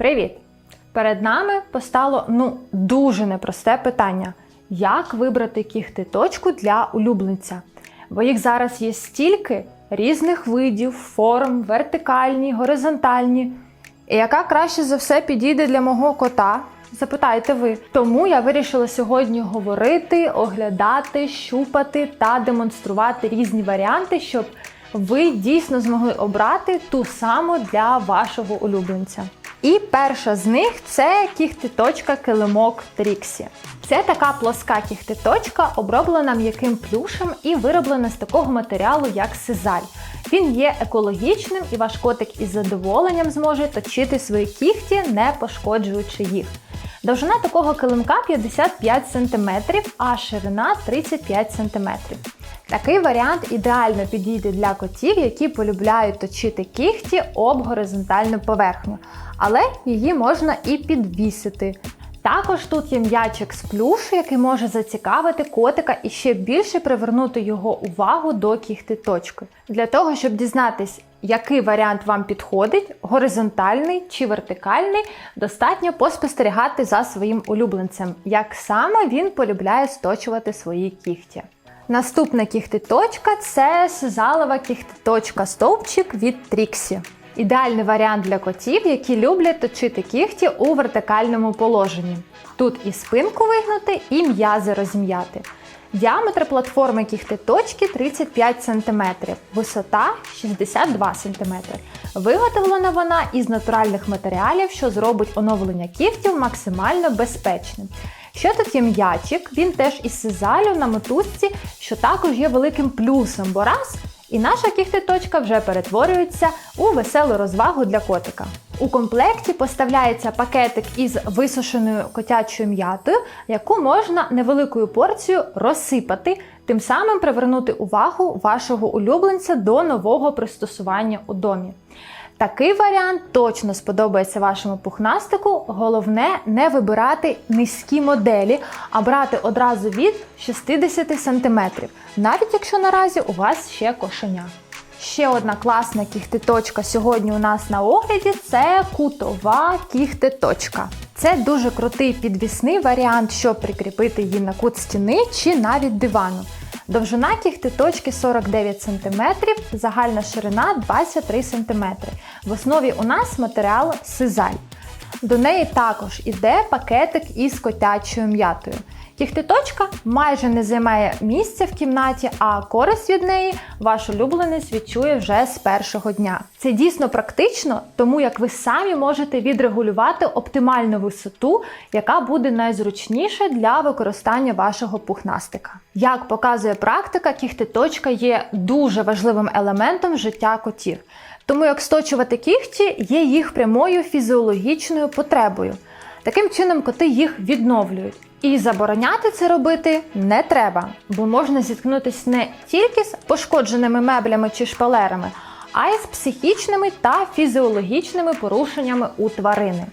Привіт! Перед нами постало ну дуже непросте питання: як вибрати кіхти-точку для улюбленця? Бо їх зараз є стільки різних видів, форм, вертикальні, горизонтальні. І яка краще за все підійде для мого кота? Запитаєте ви. Тому я вирішила сьогодні говорити, оглядати, щупати та демонструвати різні варіанти, щоб ви дійсно змогли обрати ту саму для вашого улюбленця. І перша з них це кіхтиточка килимок Тріксі. Це така плоска кіхтиточка, оброблена м'яким плюшем і вироблена з такого матеріалу, як сизаль. Він є екологічним і ваш котик із задоволенням зможе точити свої кіхті, не пошкоджуючи їх. Довжина такого килимка 55 см, а ширина 35 см. Такий варіант ідеально підійде для котів, які полюбляють точити кігті об горизонтальну поверхню, але її можна і підвісити. Також тут є м'ячик з плюшу, який може зацікавити котика і ще більше привернути його увагу до кіхти точки. Для того, щоб дізнатись, який варіант вам підходить, горизонтальний чи вертикальний, достатньо поспостерігати за своїм улюбленцем, як саме він полюбляє сточувати свої кігті. Наступна кіхтиточка це сизалова кіхтиточка стовпчик від Тріксі. Ідеальний варіант для котів, які люблять точити кігті у вертикальному положенні. Тут і спинку вигнути, і м'язи розім'яти. Діаметр платформи кіхтиточки 35 см, висота 62 см. Виготовлена вона із натуральних матеріалів, що зробить оновлення кігтів максимально безпечним. Що тут є м'ячик? Він теж із сизалю на мотузці, що також є великим плюсом, бо раз і наша кіхтиточка вже перетворюється у веселу розвагу для котика. У комплекті поставляється пакетик із висушеною котячою м'ятою, яку можна невеликою порцією розсипати, тим самим привернути увагу вашого улюбленця до нового пристосування у домі. Такий варіант точно сподобається вашому пухнастику. Головне не вибирати низькі моделі, а брати одразу від 60 см, навіть якщо наразі у вас ще кошеня. Ще одна класна кіхтиточка сьогодні у нас на огляді це кутова кіхтиточка. Це дуже крутий підвісний варіант, щоб прикріпити її на кут стіни чи навіть дивану. Довжина кіхтиточки 49 см, загальна ширина 23 см. В основі у нас матеріал сизаль. До неї також іде пакетик із котячою м'ятою. Кіхтиточка майже не займає місця в кімнаті, а користь від неї ваш улюбленець відчує вже з першого дня. Це дійсно практично, тому як ви самі можете відрегулювати оптимальну висоту, яка буде найзручніша для використання вашого пухнастика. Як показує практика, кіхтиточка є дуже важливим елементом життя котів. Тому як сточувати кігті є їх прямою фізіологічною потребою. Таким чином коти їх відновлюють. І забороняти це робити не треба, бо можна зіткнутися не тільки з пошкодженими меблями чи шпалерами, а й з психічними та фізіологічними порушеннями у тварини.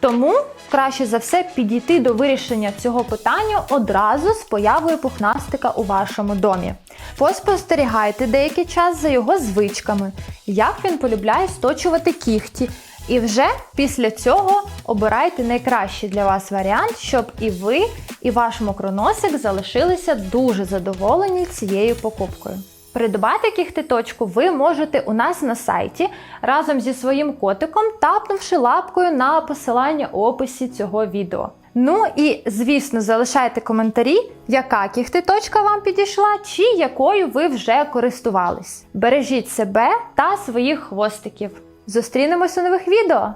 Тому краще за все підійти до вирішення цього питання одразу з появою пухнастика у вашому домі. Поспостерігайте деякий час за його звичками, як він полюбляє сточувати кігті. І вже після цього обирайте найкращий для вас варіант, щоб і ви, і ваш мокроносик залишилися дуже задоволені цією покупкою. Придбати кіхтиточку ви можете у нас на сайті разом зі своїм котиком, тапнувши лапкою на посилання у описі цього відео. Ну і, звісно, залишайте коментарі, яка кіхтиточка вам підійшла, чи якою ви вже користувались. Бережіть себе та своїх хвостиків. Зустрінемось у нових відео!